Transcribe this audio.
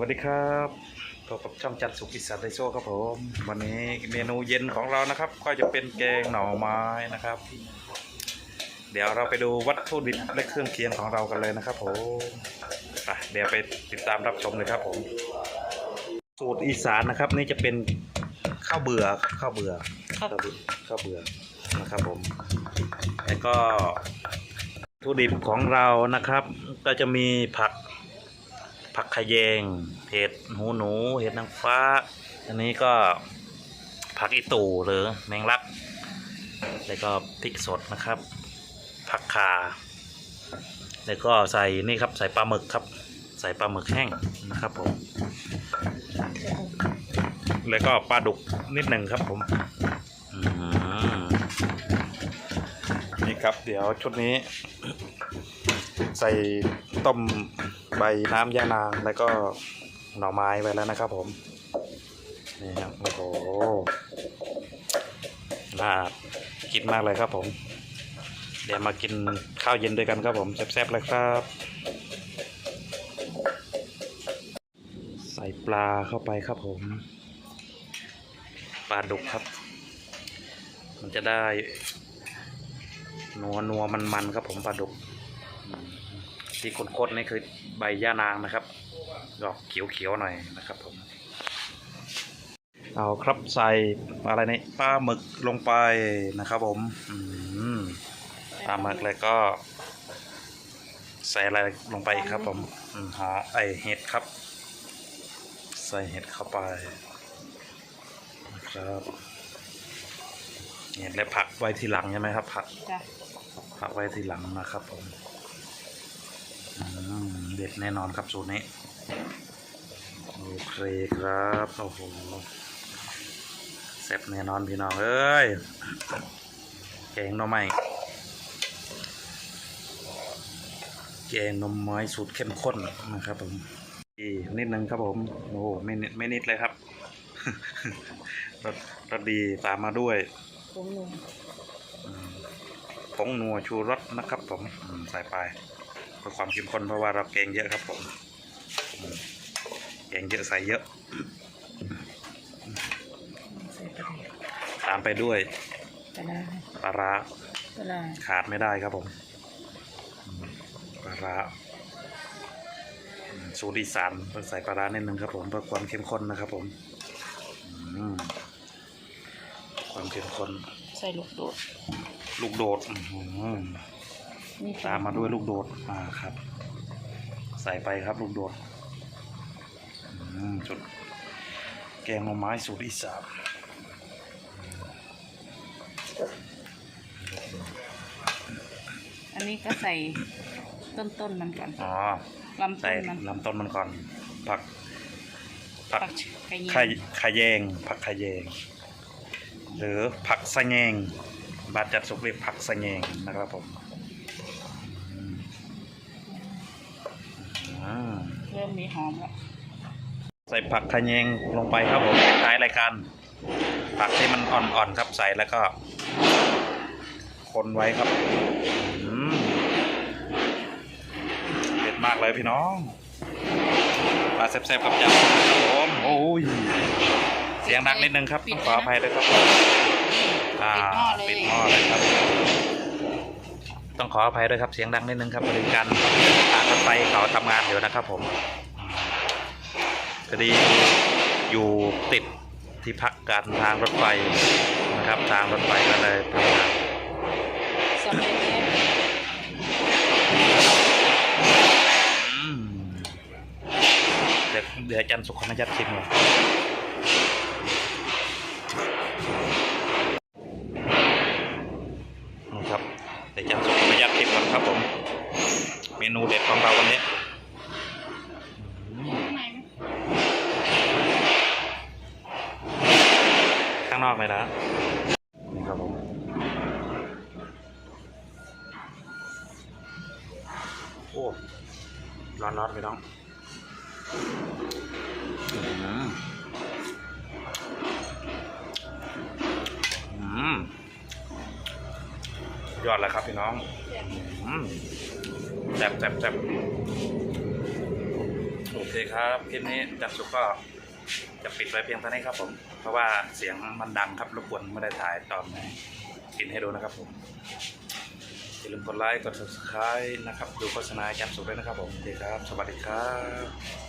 วัสดีครับพบกับช่องจัดสุขอิสานไดโซครับผม วันนี้เมนูเย็นของเรานะครับ ก็จะเป็นแกงหน่อไม้นะครับ เดี๋ยวเราไปดูวัตถุดิบและเครื่องเคียงของเรากันเลยนะครับผมไปเดี๋ยวไปติดตามรับชมเลยครับผม สูตรอีสานนะครับ นี่จะเป็นข้าวเบื่อข้าวเบื่อครับข้าวเบื่อข้าวเบื่อนะครับผมแล้วก็วัตถุดิบของเรานะครับ ก็จะมีผัก ผักขยงเห็ดหูหนู เห็ดนางฟ้า อันนี้ก็ผักอีตู่หรือแมงลัก แล้วก็พริกสดนะครับ ผักขา แล้วก็ใส่นี่ครับใส่ปลาหมึกครับ ใส่ปลาหมึกแห้งนะครับผม แล้วก็ปลาดุกนิดหนึ่งครับผมอืมนี่ครับเดี๋ยวชุดนี้ ใส่ต้ม ใบน้ำยานางแล้วก็หน่อไม้ไว้แล้วนะครับ ผมนี่ครับโอ้โหน่ากินมากเลยครับ ผม เดี๋ยวมากินข้าวเย็นด้วยกันครับผมแซ่บๆเลยครับ ใส่ปลาเข้าไปครับผม ปลาดุกครับ มันจะได้นัวนัวมันมันๆครับผมปลาดุก ที่โคตรๆนี่คือใบย่านางนะครับ ดอกเขียวๆหน่อยนะครับผม เอาครับใส่อะไรนี่ปลาหมึกลงไปนะครับ ผมอืมปลาหมึกแล้วก็ ใส่อะไรลงไปอีกครับผมอืมหอไอเห็ดครับ ใส่เห็ดเข้าไปนะครับเห็ดแล้วผักไว้ทีหลังใช่ไหมครับ ผักจ้ะผักไว้ทีหลังนะครับผมอืม เด็ดแน่นอนครับสูตรนี้ โอเคครับ โอ้โหแซ่บแน่นอนพี่น้องเอ้ยแกงหน่อไม้แกงหนมไม้สูตรเข้มข้นนะครับผมอีกนิดนึงครับผม โอ้โหไม่นิดไม่นิดเลยครับรสรสดีตามมาด้วยผมหนุ่มอืมผงนัวชูรสนะครับผมอืมใส่ไปเพื่อความเข้มข้นเพราะว่าเราแกงเยอะครับผมอืมแกงเยอะใส่เยอะใส่ปลาตามไปด้วยปลาปลาร้าปลาขาดไม่ได้ครับผมอืมปลาร้าอืมสูตรอีสานต้องใส่ปลาร้านิดนึงครับผมเพื่อความเข้มข้นนะครับผมอืมความเข้มข้นใส่ลูกโดด ลูกโดดอื้ อหือนี่ตามมาด้วยลูกโดดมาครับ ใส่ไปครับลูกโดดอืมจุดแกงหน่อไม้สูตรอีสานอันนี้ก็ใส่ต้นต้นๆมันก่อนอ๋อลำต้ใส่นมันลำต้นมันก่อน ผัก ผักผักกระเทียมไข่ขะแยง ผักขะแยง หรือผักสะแงงบาดจัดสุกเรียกผักสะแงงนะครับผม อ่าเริ่มมีหอมแล้วใส่ผักขะแยงลงไปครับผมท้ายรายการ ผักที่มันอ่อนๆครับใส่แล้วก็ คนไว้ครับอืมเด็ดมากเลยพี่น้องปลาแซ่บๆกับจับครับผมโอ้ยเสียงดังนิดนึงครับต้องขออภัยด้วยครับอ่าปิดหม้อเลยครับ ต้องขออภัยด้วยครับเสียงดังนิดนึงครับบริการทางรถ ไฟเขาทำงานอยู่นะครับผมพอดีอยู่ติดที่พักการทางรถไฟนะครับทางรถไฟก็เลยทำงานสำเร็จแล้วอืมเดี๋ยวเดี๋ยวอาจันสุขนัยัดชิมเลยนะครับเดี๋ยวอาจันสุขนัยัดชิมก่อนครับผม เมนูเด็ดของเราวันนี้อืม ข้างในไหม ข้างนอกเลยนะนี่ครับผมโอ้ร้อนร้อนไปน้องอืมอืมยอดแล้วครับพี่น้องอืมแซ่บแซ่บแซ่บโอเคเคครับคลิปนี้จัดสุกก็ จะปิดไว้เพียงเท่านี้ครับผม เพราะว่าเสียงมันดังครับรบกวนไม่ได้ถ่ายตอนกินให้ดูนะครับผมอย่าลืมกดไลค์กด subscribe นะครับ ดูโฆษณาจัดสุดด้วยนะครับผมดีครับ สวัสดีครับ